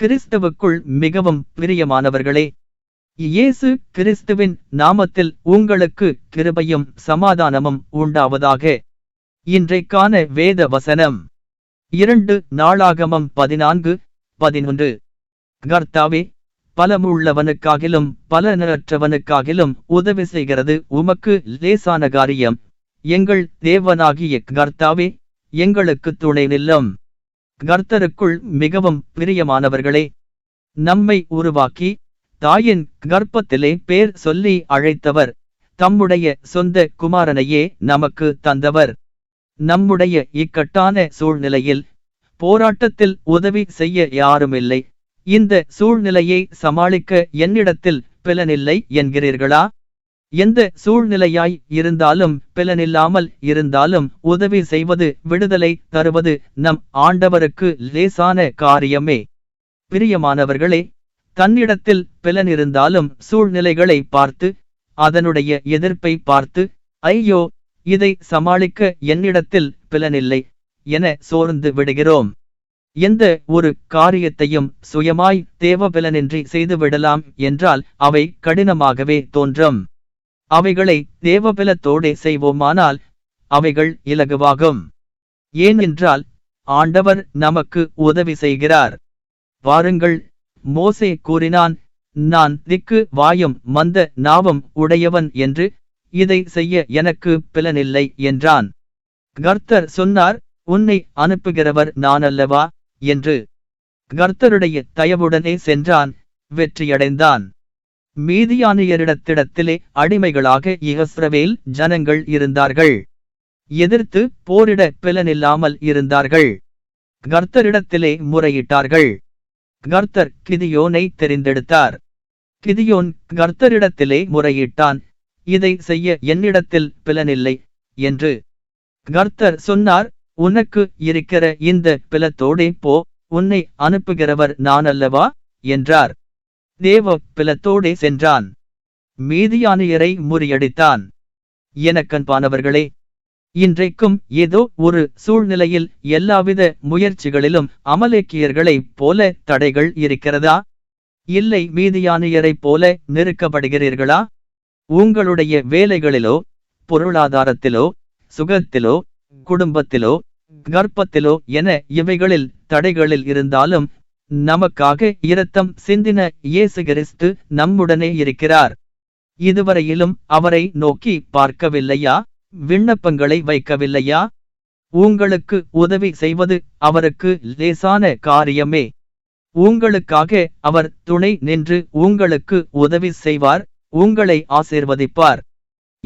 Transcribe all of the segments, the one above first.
கிறிஸ்தவுக்குள் மிகவும் பிரியமானவர்களே இயேசு கிறிஸ்துவின் நாமத்தில் உங்களுக்கு கிருபையும் சமாதானமும் உண்டாவதாக. இன்றைக்கான வேத வசனம். இரண்டு நாளாகமம் பதினான்கு பதினொன்று. கர்த்தாவே பலமுள்ளவனுக்காகிலும் பலனற்றவனுக்காகிலும் உதவி செய்கிறது உமக்கு லேசான காரியம். எங்கள் தேவனாகிய கர்த்தாவே எங்களுக்கு துணை நில்லும். கர்த்தருக்குள் மிகவும் பிரியமானவர்களே நம்மை உருவாக்கி தாயின் கர்ப்பத்திலே பேர் சொல்லி அழைத்தவர் தம்முடைய சொந்த குமாரனையே நமக்கு தந்தவர். நம்முடைய இக்கட்டான சூழ்நிலையில் போராட்டத்தில் உதவி செய்ய யாருமில்லை. இந்த சூழ்நிலையை சமாளிக்க என்னிடத்தில் பிலனில்லை என்கிறீர்களா? எந்த சூழ்நிலையாய் இருந்தாலும் பிலனில்லாமல் இருந்தாலும் உதவி செய்வது விடுதலை தருவது நம் ஆண்டவருக்கு லேசான காரியமே. பிரியமானவர்களே தன்னிடத்தில் பிலன் இருந்தாலும் சூழ்நிலைகளை பார்த்து அதனுடைய எதிர்ப்பை பார்த்து ஐயோ இதை சமாளிக்க என்னிடத்தில் பிலனில்லை என சோர்ந்து விடுகிறோம். எந்த ஒரு காரியத்தையும் சுயமாய் தேவபிலனின்றி செய்துவிடலாம் என்றால் அவை கடினமாகவே தோன்றும். அவைகளை தேவபலத்தோடே செய்வோமானால் அவைகள் இலகுவாகும். ஏனென்றால் ஆண்டவர் நமக்கு உதவி செய்கிறார். வாருங்கள் மோசே கூறினான் நான் திக்கு வாயும் மந்த நாவம் உடையவன் என்று இதை செய்ய எனக்கு பிலனில்லை என்றான். கர்த்தர் சொன்னார் உன்னை அனுப்புகிறவர் நானல்லவா என்று. கர்த்தருடைய தயவுடனே சென்றான் வெற்றியடைந்தான். மீதியானியரிடத்திடத்திலே அடிமைகளாக இகஸ்ரவேல் ஜனங்கள் இருந்தார்கள். எதிர்த்து போரிட பிலனில்லாமல் இருந்தார்கள். கர்த்தரிடத்திலே முறையிட்டார்கள். கர்த்தர் கிதியோனை தெரிந்தெடுத்தார். கிதியோன் கர்த்தரிடத்திலே முறையிட்டான். இதை செய்ய என்னிடத்தில் பிலனில்லை என்று. கர்த்தர் சொன்னார் உனக்கு இருக்கிற இந்த பிலத்தோடே போ. உன்னை அனுப்புகிறவர் நான் அல்லவா என்றார். தேவ பிலத்தோடே சென்றான். மீதியானியரை முறியடித்தான். எனக்கன்பானவர்களே இன்றைக்கும் ஏதோ ஒரு சூழ்நிலையில் எல்லாவித முயற்சிகளிலும் அமலேக்கியர்களைப் போல தடைகள் இருக்கிறதா? இல்லை மீதியானியரைப் போல நெருக்கப்படுகிறீர்களா? உங்களுடைய வேலைகளிலோ பொருளாதாரத்திலோ சுகத்திலோ குடும்பத்திலோ கர்ப்பத்திலோ என இவைகளில் தடைகளில் இருந்தாலும் நமக்காக இரத்தம் சிந்தின இயேசு கிறிஸ்து நம்முடனே இருக்கிறார். இதுவரையிலும் அவரை நோக்கி பார்க்கவில்லையா? விண்ணப்பங்களை வைக்கவில்லையா? உங்களுக்கு உதவி செய்வது அவருக்கு லேசான காரியமே. உங்களுக்காக அவர் துணை நின்று உங்களுக்கு உதவி செய்வார் உங்களை ஆசீர்வதிப்பார்.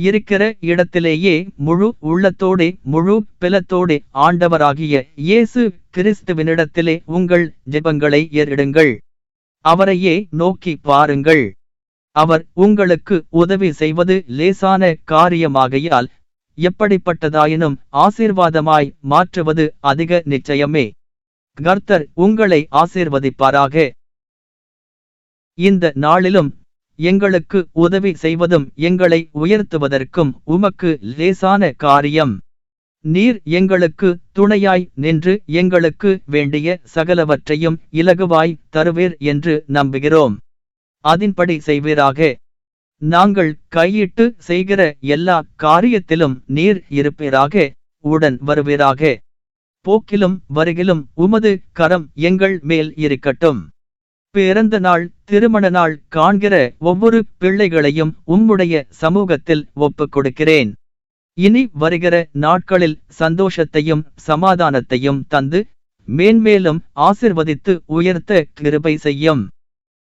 இருக்கிற இடத்திலேயே முழு உள்ளத்தோடு முழு பிலத்தோடு ஆண்டவராகிய இயேசு கிறிஸ்துவினிடத்திலே உங்கள் ஜெபங்களை ஏறிடுங்கள். அவரையே நோக்கி பாருங்கள். அவர் உங்களுக்கு உதவி செய்வது லேசான காரியமாகையால் எப்படிப்பட்டதாயினும் ஆசீர்வாதமாய் மாற்றுவது அதிக நிச்சயமே. கர்த்தர் உங்களை ஆசீர்வதிப்பாராக. இந்த நாளிலும் எங்களுக்கு உதவி செய்வதும் எங்களை உயர்த்துவதற்கும் உமக்கு லேசான காரியம். நீர் எங்களுக்கு துணையாய் நின்று எங்களுக்கு வேண்டிய சகலவற்றையும் இலகுவாய் தருவீர் என்று நம்புகிறோம். அதன்படி செய்வீராக. நாங்கள் கையிட்டு செய்கிற எல்லா காரியத்திலும் நீர் இருப்பீராக. உடன் வருவீராக. போக்கிலும் வருகிலும் உமது கரம் எங்கள் மேல் இருக்கட்டும். பிறந்த நாள் திருமண நாள் காண்கிற ஒவ்வொரு பிள்ளைகளையும் உம்முடைய சமூகத்தில் ஒப்புக் கொடுக்கிறேன். இனி வருகிற நாட்களில் சந்தோஷத்தையும் சமாதானத்தையும் தந்து மேன்மேலும் ஆசிர்வதித்து உயர்த்த கிருபை செய்யும்.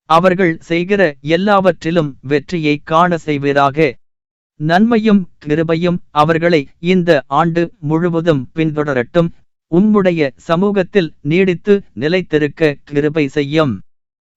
அவர்கள் செய்கிற எல்லாவற்றிலும் வெற்றியை காண செய்வீராக. நன்மையும் கிருபையும் அவர்களை இந்த ஆண்டு முழுவதும் பின்தொடரட்டும். உம்முடைய சமூகத்தில் நீடித்து நிலைத்திருக்க கிருபை செய்யும்.